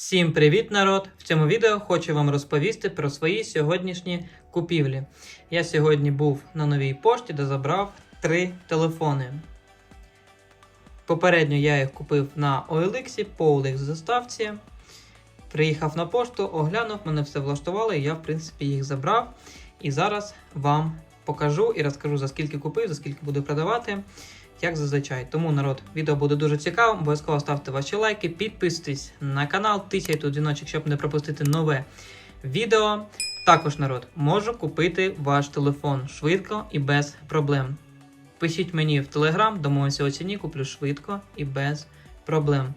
Всім привіт, народ! В цьому відео хочу вам розповісти про свої сьогоднішні купівлі. Я сьогодні був на новій пошті, де забрав три телефони. Попередньо я їх купив на OLX по OLX заставці. Приїхав на пошту, оглянув, мене все влаштувало, і я, в принципі, їх забрав. І зараз вам покажу і розкажу, за скільки купив, за скільки буду продавати, як зазвичай. Тому, народ, відео буде дуже цікавим. Обов'язково ставте ваші лайки, підписуйтесь на канал, тисяйте дзвіночок, щоб не пропустити нове відео. Також, народ, можу купити ваш телефон швидко і без проблем. Пишіть мені в Телеграм, домовимося у ціні, куплю швидко і без проблем.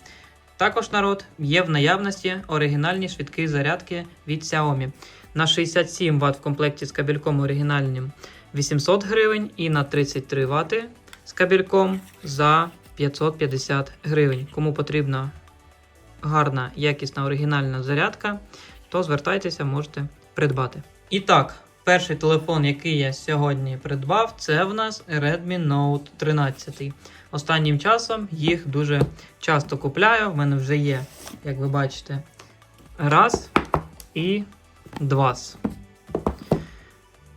Також народ є в наявності оригінальні швидкі зарядки від Xiaomi. На 67 Вт в комплекті з кабельком оригінальним 800 гривень і на 33 Вт з кабельком за 550 гривень. Кому потрібна гарна, якісна оригінальна зарядка, то звертайтеся, можете придбати. І так, перший телефон, який я сьогодні придбав, це в нас Redmi Note 13. Останнім часом їх дуже часто купляю. В мене вже є, як ви бачите, раз і два.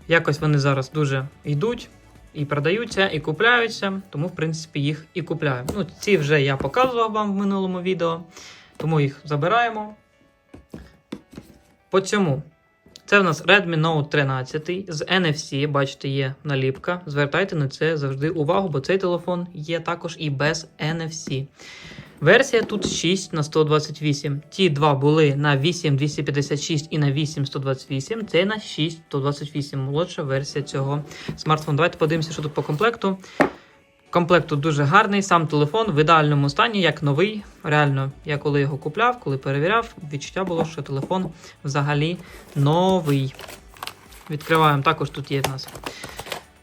Якось вони зараз дуже йдуть і продаються, і купляються, тому, в принципі, їх і купляю. Ну, ці вже я показував вам в минулому відео, тому їх забираємо. По цьому. Це в нас Redmi Note 13 з NFC, бачите, є наліпка. Звертайте на це завжди увагу, бо цей телефон є також і без NFC. Версія тут 6 на 128. Ті два були на 8256 і на 8128. Це на 6128. Молодша версія цього смартфону. Давайте подивимося, що тут по комплекту. Комплект тут дуже гарний, сам телефон в ідеальному стані, як новий. Реально, я коли його купляв, коли перевіряв, відчуття було, що телефон взагалі новий. Відкриваємо. Також тут є в нас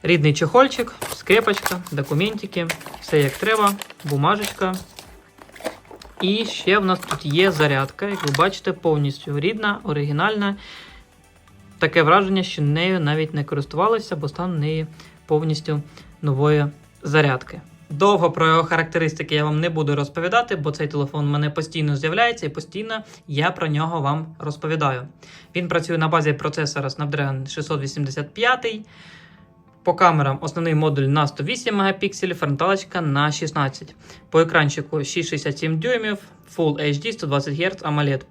рідний чехольчик, скрепочка, документики, все як треба, бумажечка. І ще в нас тут є зарядка, як ви бачите, повністю рідна, оригінальна. Таке враження, що нею навіть не користувалися, бо стан неї повністю нової зарядки. Довго про його характеристики я вам не буду розповідати, бо цей телефон у мене постійно з'являється і постійно я про нього вам розповідаю. Він працює на базі процесора Snapdragon 685. По камерам основний модуль на 108 Мп, фронталочка на 16. По екранчику 6,67 дюймів, Full HD 120 Гц AMOLED.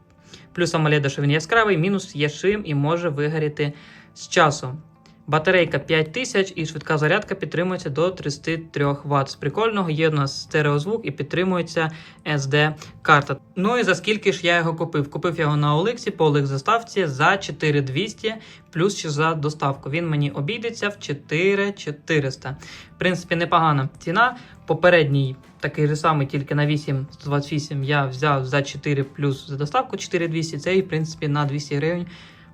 Плюс AMOLED, що він яскравий, мінус є шим і може вигоріти з часом. Батарейка 5000 і швидка зарядка підтримується до 33 Вт. З прикольного є у нас стереозвук і підтримується SD-карта. Ну і за скільки ж я його купив? Купив його на OLX по OLX заставці за 4200 плюс ще за доставку. Він мені обійдеться в 4400. В принципі, непогана ціна. Попередній такий же самий, тільки на 828 я взяв за 4 плюс за доставку 4200. Цей, в принципі, на 200 гривень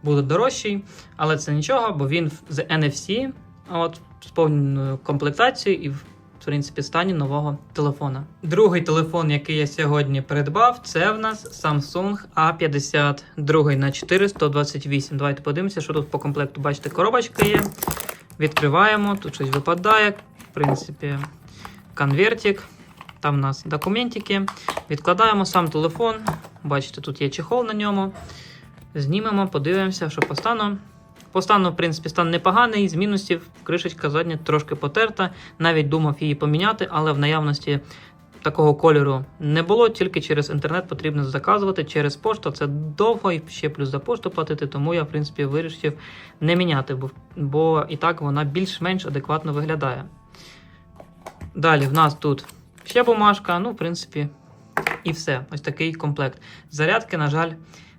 буде дорожчий, але це нічого, бо він з NFC, от з повною комплектацією і в принципі стані нового телефона. Другий телефон, який я сьогодні придбав, це в нас Samsung A52 на 428. Давайте подивимося, що тут по комплекту. Бачите, коробочка є. Відкриваємо, тут щось випадає. В принципі, конвертик. Там у нас документики. Відкладаємо сам телефон. Бачите, тут є чехол на ньому. Знімемо, подивимося, що по стану. По стану, в принципі, стан непоганий, з мінусів, кришечка задня трошки потерта. Навіть думав її поміняти, але в наявності такого кольору не було, тільки через інтернет потрібно заказувати, через пошту. Це довго і ще плюс за пошту платити, тому я, в принципі, вирішив не міняти, бо, бо і так вона більш-менш адекватно виглядає. Далі в нас тут ще бумажка, ну, в принципі, і все. Ось такий комплект. Зарядки, на жаль,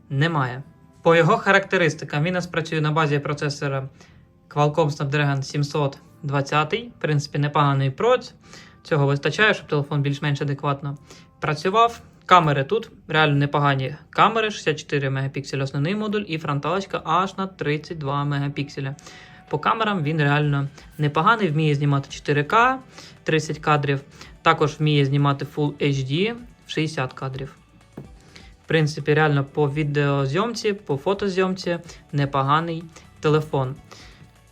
немає. По його характеристикам він у нас працює на базі процесора Qualcomm Snapdragon 720. В принципі, непоганий проц. Цього вистачає, щоб телефон більш-менш адекватно працював. Камери тут реально непогані камери, 64 Мп основний модуль і фронталочка аж на 32 Мп. По камерам він реально непоганий, вміє знімати 4К 30 кадрів, також вміє знімати Full HD 60 кадрів. Принципі, реально по відеозйомці, по фотозйомці непоганий телефон.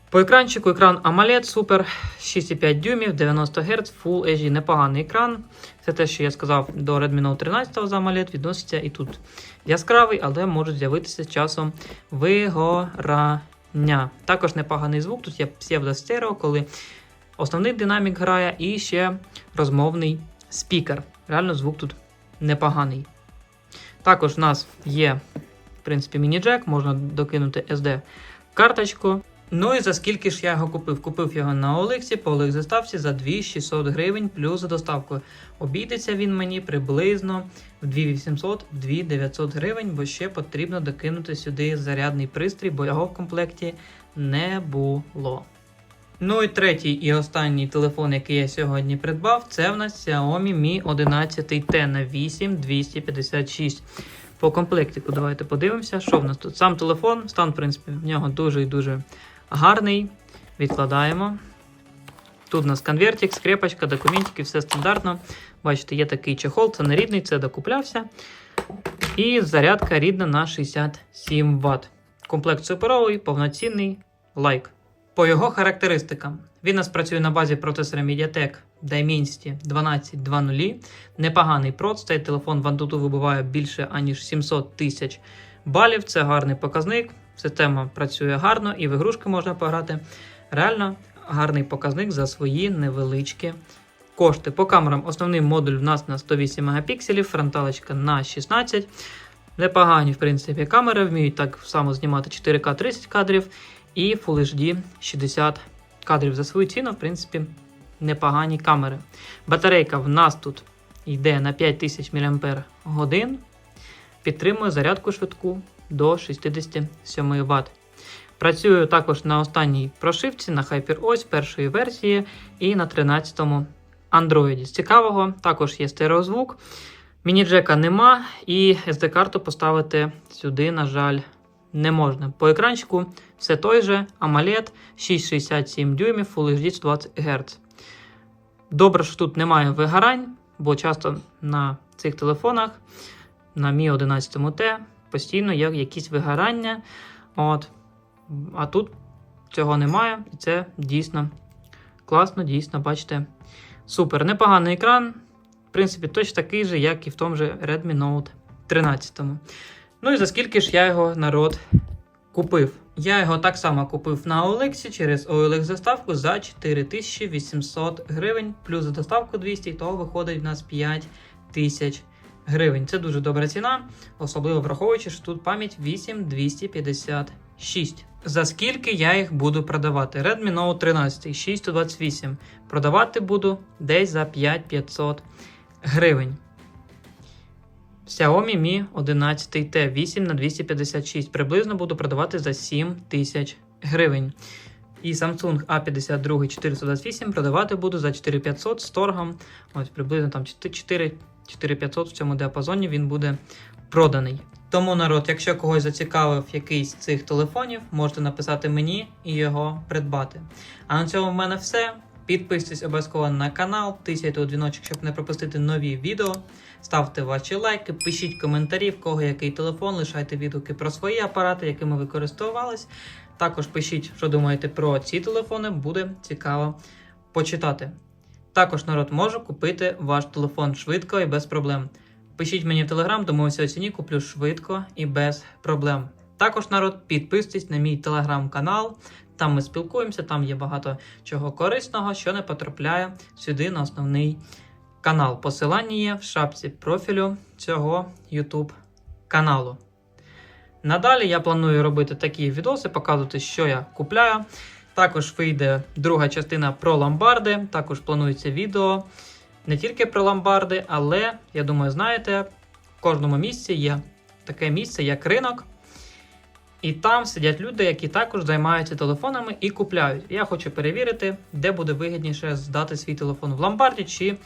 По екранчику екран AMOLED Super 6,5 дюймів, 90 Гц, Full HD. Непоганий екран. Це те, що я сказав до Redmi Note 13 за AMOLED, відноситься і тут. Яскравий, але можуть з'явитися часом вигорання. Також непоганий звук. Тут є псевдостерео, коли основний динамік грає і ще розмовний спікер. Реально звук тут непоганий. Також в нас є, в принципі, міні-джек, можна докинути SD карточку. Ну і за скільки ж я його купив? Купив його на Олексі, по Олекс заставці за 2600 гривень плюс доставку. Обійдеться він мені приблизно в 2800 в 2900 гривень, бо ще потрібно докинути сюди зарядний пристрій, бо його в комплекті не було. Ну і третій і останній телефон, який я сьогодні придбав, це в нас Xiaomi Mi 11T на 8256. По комплектику давайте подивимося, що в нас тут. Сам телефон, стан, в принципі, в нього дуже і дуже гарний. Відкладаємо. Тут у нас конвертик, скрепочка, документики, все стандартно. Бачите, є такий чехол, це не рідний, це докуплявся. І зарядка рідна на 67 Вт. Комплект суперовий, повноцінний лайк. По його характеристикам. Він нас працює на базі процесора MediaTek Dimensity 1220. Непоганий проц. Цей телефон в Antutu вибиває більше аніж 700 тисяч балів. Це гарний показник. Система працює гарно і в ігрушки можна пограти. Реально гарний показник за свої невеличкі кошти. По камерам основний модуль в нас на 108 мегапікселів, фронталочка на 16. Непогані, в принципі, камери вміють так само знімати 4К 30 кадрів і Full HD 60 кадрів за свою ціну, в принципі, непогані камери. Батарейка в нас тут йде на 5000 мАч, підтримує зарядку швидку до 67 Вт. Працюю також на останній прошивці на HyperOS першої версії і на 13-му Android. З цікавого також є стереозвук. Міні-джека нема, і SD-карту поставити сюди, на жаль, не можна. По екранчику все той же AMOLED 667 дюймів Full HD 120 Гц. Добре, що тут немає вигорань, бо часто на цих телефонах, на Mi 11T, постійно є якісь вигорання. От. А тут цього немає, і це дійсно класно, дійсно, бачите. Супер. Непоганий екран. В принципі, точно такий же, як і в тому же Redmi Note 13. Ну і за скільки ж я його народ купив? Я його так само купив на OLX через OLX заставку за 4800 гривень, плюс за доставку 200, того виходить в нас 5000 гривень. Це дуже добра ціна, особливо враховуючи, що тут пам'ять 8256. За скільки я їх буду продавати? Redmi Note 13 628. Продавати буду десь за 5500 гривень. Xiaomi Mi 11T 8 на 256 приблизно буду продавати за 7 тисяч гривень. І Samsung A52 428 продавати буду за 4500 з торгом. Ось приблизно там 4 4500 в цьому діапазоні він буде проданий. Тому народ, якщо когось зацікавив якийсь з цих телефонів, можете написати мені і його придбати. А на цьому в мене все. Підписуйтесь обов'язково на канал, тисяйте у дзвіночок, щоб не пропустити нові відео. Ставте ваші лайки, пишіть коментарі, в кого який телефон, лишайте відгуки про свої апарати, якими ви користувались. Також пишіть, що думаєте про ці телефони, буде цікаво почитати. Також народ може купити ваш телефон швидко і без проблем. Пишіть мені в телеграм, домовився у ціні, куплю швидко і без проблем. Також народ, підписуйтесь на мій телеграм-канал. Там ми спілкуємося, там є багато чого корисного, що не потрапляє сюди на основний канал. Посилання є в шапці профілю цього YouTube каналу. Надалі я планую робити такі відоси, показувати, що я купляю. Також вийде друга частина про ломбарди. Також планується відео не тільки про ломбарди, але, я думаю, знаєте, в кожному місці є таке місце, як ринок. І там сидять люди, які також займаються телефонами і купляють. Я хочу перевірити, де буде вигідніше здати свій телефон в ломбарді чи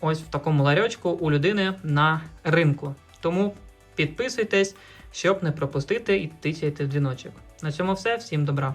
ось в такому ларьочку у людини на ринку. Тому підписуйтесь, щоб не пропустити і тицяйте в дзвіночок. На цьому все. Всім добра!